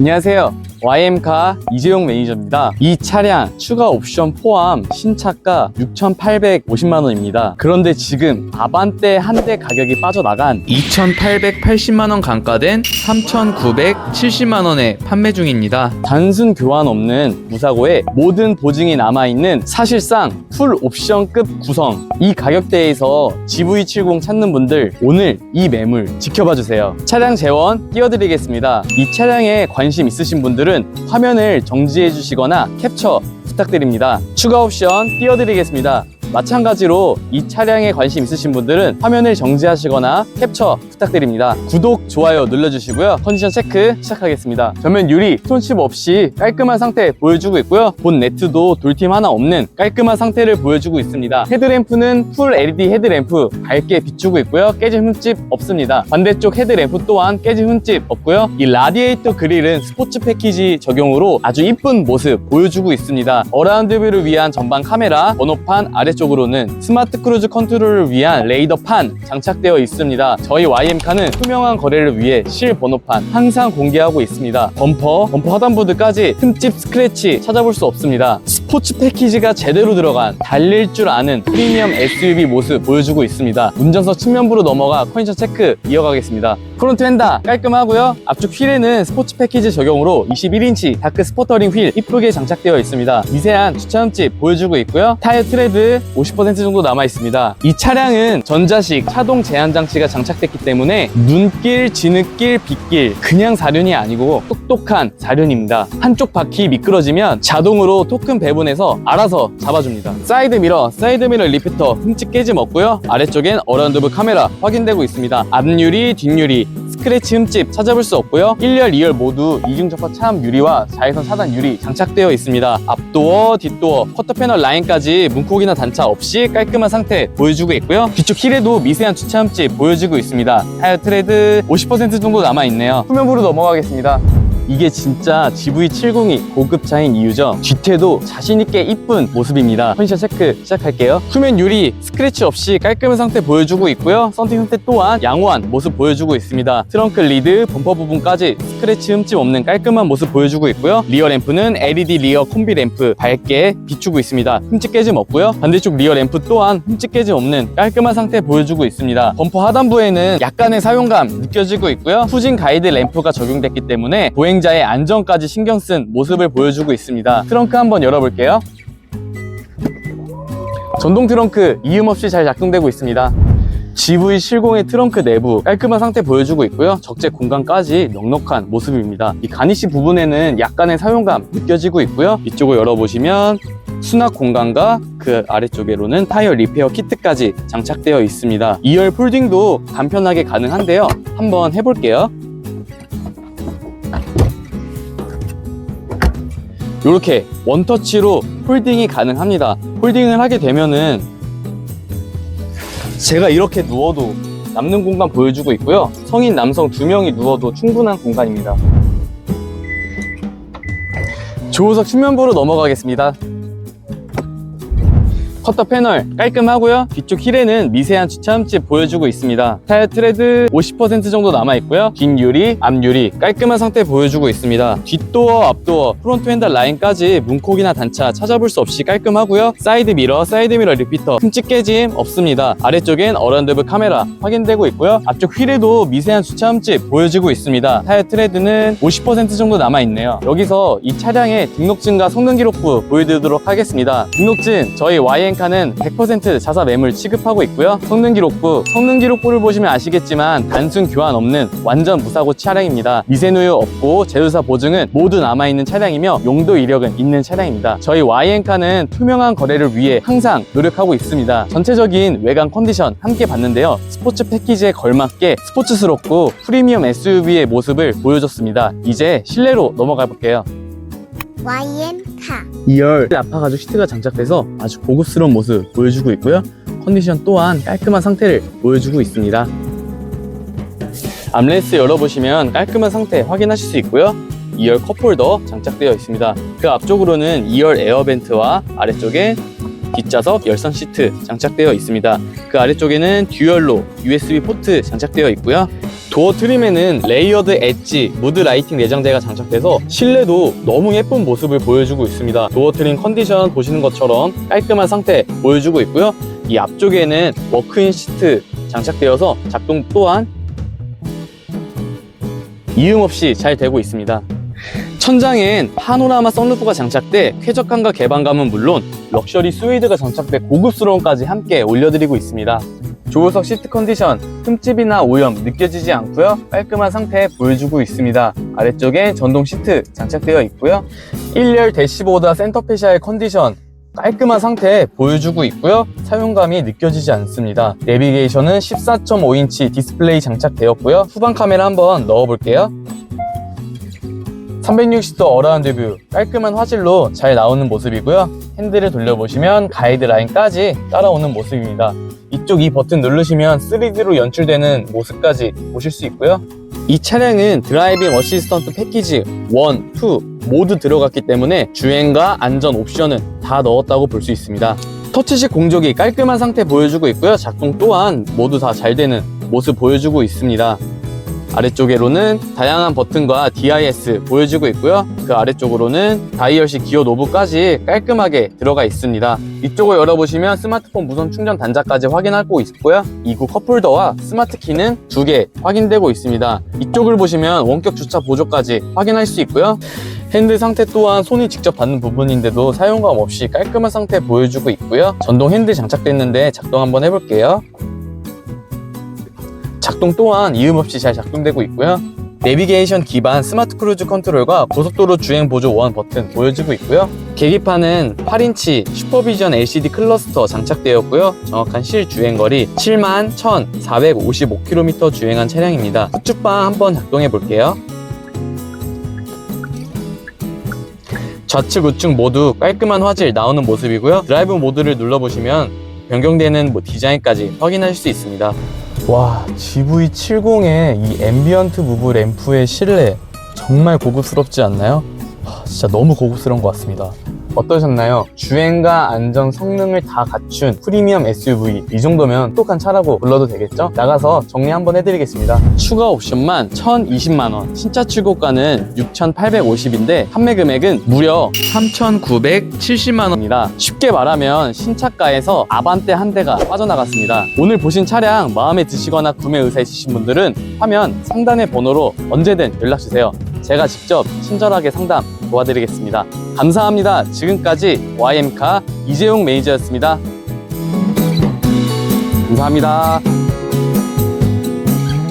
안녕하세요. YM카 이재용 매니저입니다. 이 차량 추가 옵션 포함 신차가 6,850만 원입니다. 그런데 지금 아반떼 한 대 가격이 빠져나간 2,880만 원 감가된 3,970만 원에 판매 중입니다. 단순 교환 없는 무사고에 모든 보증이 남아 있는 사실상 풀 옵션급 구성. 이 가격대에서 GV70 찾는 분들 오늘 이 매물 지켜봐 주세요. 차량 재원 띄워드리겠습니다. 이 차량에 관심 있으신 분들은 화면을 정지해 주시거나 캡처 부탁드립니다. 추가 옵션 띄워드리겠습니다. 마찬가지로 이 차량에 관심 있으신 분들은 화면을 정지하시거나 캡처 부탁드립니다. 구독, 좋아요 눌러주시고요. 컨디션 체크 시작하겠습니다. 전면 유리, 손칩 없이 깔끔한 상태 보여주고 있고요. 본 네트도 돌팀 하나 없는 깔끔한 상태를 보여주고 있습니다. 헤드램프는 풀 LED 헤드램프 밝게 비추고 있고요. 깨진 흠집 없습니다. 반대쪽 헤드램프 또한 깨진 흠집 없고요. 이 라디에이터 그릴은 스포츠 패키지 적용으로 아주 이쁜 모습 보여주고 있습니다. 어라운드 뷰를 위한 전방 카메라, 번호판 아래쪽 으로는 스마트 크루즈 컨트롤을 위한 레이더판 장착되어 있습니다. 저희 YM카는 투명한 거래를 위해 실 번호판 항상 공개하고 있습니다. 범퍼, 범퍼 하단보드까지 흠집 스크래치 찾아볼 수 없습니다. 스포츠 패키지가 제대로 들어간 달릴 줄 아는 프리미엄 SUV 모습 보여주고 있습니다. 운전석 측면부로 넘어가 컨디션 체크 이어가겠습니다. 프론트 휀다 깔끔하고요. 앞쪽 휠에는 스포츠 패키지 적용으로 21인치 다크 스포터링 휠 이쁘게 장착되어 있습니다. 미세한 주차 흠집 보여주고 있고요. 타이어 트레드 50% 정도 남아 있습니다. 이 차량은 전자식 차동 제한 장치가 장착됐기 때문에 눈길, 지느길, 빗길 그냥 사륜이 아니고 똑똑한 사륜입니다. 한쪽 바퀴 미끄러지면 자동으로 토큰 배분해서 알아서 잡아줍니다. 사이드 미러, 사이드 미러 리피터 흠집 깨짐 없고요. 아래쪽엔 어라운드브 카메라 확인되고 있습니다. 앞유리, 뒷유리 스크래치 흠집 찾아볼 수 없고요. 1열, 2열 모두 이중접합 차암 유리와 자외선 차단 유리 장착되어 있습니다. 앞도어, 뒷도어, 커터 패널 라인까지 문콕이나 단차 없이 깔끔한 상태 보여주고 있고요. 뒤쪽 힐에도 미세한 주차 흠집 보여지고 있습니다. 타이어 트레드 50% 정도 남아 있네요. 후면부로 넘어가겠습니다. 이게 진짜 GV70이 고급차인 이유죠. 뒤태도 자신있게 이쁜 모습입니다. 컨디션 체크 시작할게요. 후면 유리 스크래치 없이 깔끔한 상태 보여주고 있고요. 썬팅 상태 또한 양호한 모습 보여주고 있습니다. 트렁크 리드, 범퍼 부분까지 스크래치 흠집 없는 깔끔한 모습 보여주고 있고요. 리어 램프는 LED 리어 콤비 램프 밝게 비추고 있습니다. 흠집 깨짐 없고요. 반대쪽 리어 램프 또한 흠집 깨짐 없는 깔끔한 상태 보여주고 있습니다. 범퍼 하단부에는 약간의 사용감 느껴지고 있고요. 후진 가이드 램프가 적용됐기 때문에 보행 자의 안전까지 신경 쓴 모습을 보여주고 있습니다. 트렁크 한번 열어볼게요. 전동 트렁크 이음 없이 잘 작동되고 있습니다. GV70의 트렁크 내부 깔끔한 상태 보여주고 있고요. 적재 공간까지 넉넉한 모습입니다. 이 가니쉬 부분에는 약간의 사용감 느껴지고 있고요. 이쪽을 열어보시면 수납 공간과 그 아래쪽에로는 타이어 리페어 키트까지 장착되어 있습니다. 2열 폴딩도 간편하게 가능한데요. 한번 해볼게요. 이렇게 원터치로 폴딩이 가능합니다. 폴딩을 하게 되면은 제가 이렇게 누워도 남는 공간 보여주고 있고요. 성인 남성 두 명이 누워도 충분한 공간입니다. 조우석 측면부로 넘어가겠습니다. 커터 패널 깔끔하고요. 뒤쪽 힐에는 미세한 주차 흠집 보여주고 있습니다. 타이어 트레드 50% 정도 남아 있고요. 긴 유리, 앞 유리 깔끔한 상태 보여주고 있습니다. 뒷도어, 앞도어, 프론트 핸들 라인까지 문콕이나 단차 찾아볼 수 없이 깔끔하고요. 사이드 미러, 사이드 미러 리피터 흠집 깨짐 없습니다. 아래쪽엔 어라운드브 카메라 확인되고 있고요. 앞쪽 휠에도 미세한 주차 흠집 보여지고 있습니다. 타이어 트레드는 50% 정도 남아 있네요. 여기서 이 차량의 등록증과 성능 기록부 보여드리도록 하겠습니다. 등록증 저희 YN 카는 100% 자사 매물 취급하고 있고요. 성능 기록부, 성능 기록부를 보시면 아시겠지만 단순 교환 없는 완전 무사고 차량입니다. 미세누유 없고 제조사 보증은 모두 남아있는 차량이며 용도 이력은 있는 차량입니다. 저희 YN카는 투명한 거래를 위해 항상 노력하고 있습니다. 전체적인 외관 컨디션 함께 봤는데요. 스포츠 패키지에 걸맞게 스포츠스럽고 프리미엄 SUV의 모습을 보여줬습니다. 이제 실내로 넘어가 볼게요. YM 카 2열 아파 가죽 시트가 장착돼서 아주 고급스러운 모습 보여주고 있고요. 컨디션 또한 깔끔한 상태를 보여주고 있습니다. 암레스 열어보시면 깔끔한 상태 확인하실 수 있고요. 2열 컵홀더 장착되어 있습니다. 그 앞쪽으로는 2열 에어벤트와 아래쪽에 뒷좌석 열선 시트 장착되어 있습니다. 그 아래쪽에는 듀얼로 USB 포트 장착되어 있고요. 도어 트림에는 레이어드 엣지, 무드 라이팅 내장재가 장착돼서 실내도 너무 예쁜 모습을 보여주고 있습니다. 도어 트림 컨디션 보시는 것처럼 깔끔한 상태 보여주고 있고요. 이 앞쪽에는 워크인 시트 장착되어서 작동 또한 이음 없이 잘 되고 있습니다. 천장엔 파노라마 선루프가 장착돼 쾌적함과 개방감은 물론 럭셔리 스웨이드가 장착돼 고급스러움까지 함께 올려드리고 있습니다. 조우석 시트 컨디션 흠집이나 오염 느껴지지 않고요. 깔끔한 상태 보여주고 있습니다. 아래쪽에 전동 시트 장착되어 있고요. 1열 대시보드 센터페시아의 컨디션 깔끔한 상태 보여주고 있고요. 사용감이 느껴지지 않습니다. 내비게이션은 14.5인치 디스플레이 장착되었고요. 후방 카메라 한번 넣어볼게요. 360도 어라운드 뷰 깔끔한 화질로 잘 나오는 모습이고요. 핸들을 돌려보시면 가이드라인까지 따라오는 모습입니다 이쪽 이 버튼 누르시면 3D로 연출되는 모습까지 보실 수 있고요. 이 차량은 드라이빙 어시스턴트 패키지 1, 2 모두 들어갔기 때문에 주행과 안전 옵션은 다 넣었다고 볼 수 있습니다. 터치식 공조기 깔끔한 상태 보여주고 있고요. 작동 또한 모두 다 잘 되는 모습 보여주고 있습니다 아래쪽으로는 다양한 버튼과 DIS 보여지고 있고요. 그 아래쪽으로는 다이얼식 기어 노브까지 깔끔하게 들어가 있습니다. 이쪽을 열어보시면 스마트폰 무선 충전 단자까지 확인할 수 있고요. 이구 컵홀더와 스마트 키는 두 개 확인되고 있습니다. 이쪽을 보시면 원격 주차 보조까지 확인할 수 있고요. 핸들 상태 또한 손이 직접 닿는 부분인데도 사용감 없이 깔끔한 상태 보여주고 있고요. 전동 핸들 장착됐는데 작동 한번 해볼게요. 작동 또한 이음 없이 잘 작동되고 있고요. 내비게이션 기반 스마트 크루즈 컨트롤과 고속도로 주행 보조 원 버튼 보여지고 있고요. 계기판은 8인치 슈퍼비전 LCD 클러스터 장착되었고요. 정확한 실 주행거리 7만 1,455km 주행한 차량입니다. 후축방 한번 작동해 볼게요. 좌측 우측 모두 깔끔한 화질 나오는 모습이고요. 드라이브 모드를 눌러보시면 변경되는 뭐 디자인까지 확인하실 수 있습니다. 와, GV70의 이 앰비언트 무브 램프의 실내 정말 고급스럽지 않나요? 하, 진짜 너무 고급스러운 것 같습니다. 어떠셨나요? 주행과 안전 성능을 다 갖춘 프리미엄 SUV 이 정도면 똑똑한 차라고 불러도 되겠죠? 나가서 정리 한번 해드리겠습니다. 추가 옵션만 1,020만원, 신차 출고가는 6,850인데 판매 금액은 무려 3,970만원입니다. 쉽게 말하면 신차가에서 아반떼 한 대가 빠져나갔습니다. 오늘 보신 차량 마음에 드시거나 구매 의사 있으신 분들은 화면 상단의 번호로 언제든 연락주세요. 제가 직접 친절하게 상담 도와드리겠습니다. 감사합니다. 지금까지 YM카 이재용 매니저였습니다. 감사합니다.